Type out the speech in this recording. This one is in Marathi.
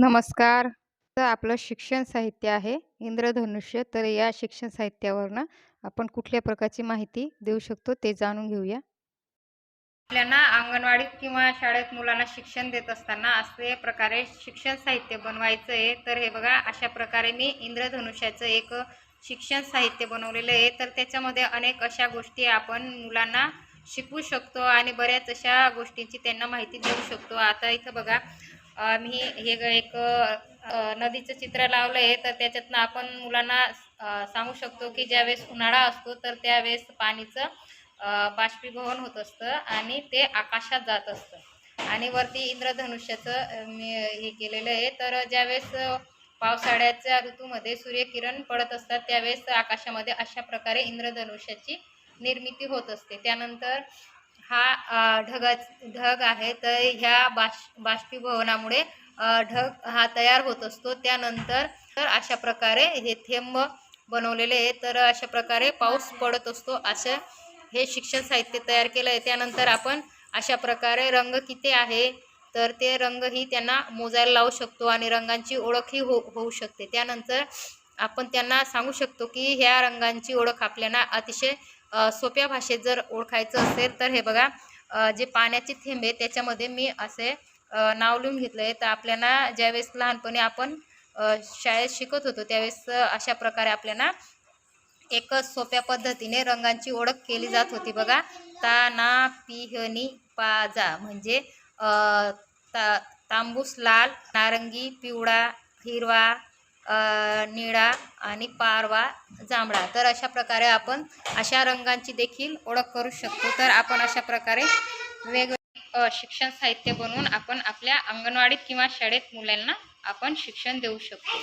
नमस्कार. तर आपलं शिक्षण साहित्य आहे इंद्रधनुष्य. तर या शिक्षण साहित्यावरनं आपण कुठल्या प्रकारची माहिती देऊ शकतो ते जाणून घेऊया. आपल्याला अंगणवाडीत किंवा शाळेत मुलांना शिक्षण देत असताना असे प्रकारे शिक्षण साहित्य बनवायचं आहे. तर हे बघा अशा प्रकारे मी इंद्रधनुष्याचं एक शिक्षण साहित्य बनवलेलं आहे. तर त्याच्यामध्ये अनेक अशा गोष्टी आपण मुलांना शिकवू शकतो आणि बऱ्याच अशा गोष्टींची त्यांना माहिती देऊ शकतो. आता इथं बघा मी हे एक नदीचं चित्र लावलं आहे. तर त्याच्यातनं आपण मुलांना सांगू शकतो की ज्यावेळेस उन्हाळा असतो तर त्यावेळेस पाणीचं बाष्पीभवन होत असतं आणि ते आकाशात जात असतं आणि वरती इंद्रधनुष्याचं मी हे केलेलं आहे. तर ज्यावेळेस पावसाळ्याच्या ऋतूमध्ये सूर्यकिरण पडत असतात त्यावेळेस आकाशामध्ये अशा प्रकारे इंद्रधनुष्याची निर्मिती होत असते. त्यानंतर हा ढगा ढगाच ढग आहे. तर ह्या बाष् बाष्पीभवनामुळे ढग हा तयार होत असतो. त्यानंतर तर अशा प्रकारे हे थेंब बनवलेले आहे. तर अशा प्रकारे पाऊस पडत असतो. असं हे शिक्षण साहित्य तयार केलं आहे. त्यानंतर आपण अशा प्रकारे रंग किती आहे तर ते रंगही त्यांना मोजायला लावू शकतो आणि रंगांची ओळखही हो होऊ शकते. त्यानंतर आपण त्यांना सांगू शकतो की ह्या रंगांची ओळख आपल्याला अतिशय सोप्या भाषेत जर ओळखायचं असेल तर हे बघा जे पाण्याचे थेंब आहे त्याच्यामध्ये मी असे नाव लिहून घेतलं आहे. तर आपल्याला ज्यावेळेस लहानपणी आपण शाळेत शिकत होतो त्यावेळेस अशा प्रकारे आपल्याला एक सोप्या पद्धतीने रंगांची ओळख केली जात होती बघा. ता, ना, पिहनी पाजा म्हणजे ता तांबूस लाल, नारंगी, पिवळा, हिरवा, निळा आणि पारवा जांभळा. तर अशा प्रकारे आपण अशा रंगांची देखील ओळख करू शकतो. तर आपण अशा प्रकारे वेगवेगळे शिक्षण साहित्य बनवून आपण आपल्या अंगणवाडीत किंवा शाळेत मुलांना आपण शिक्षण देऊ शकतो.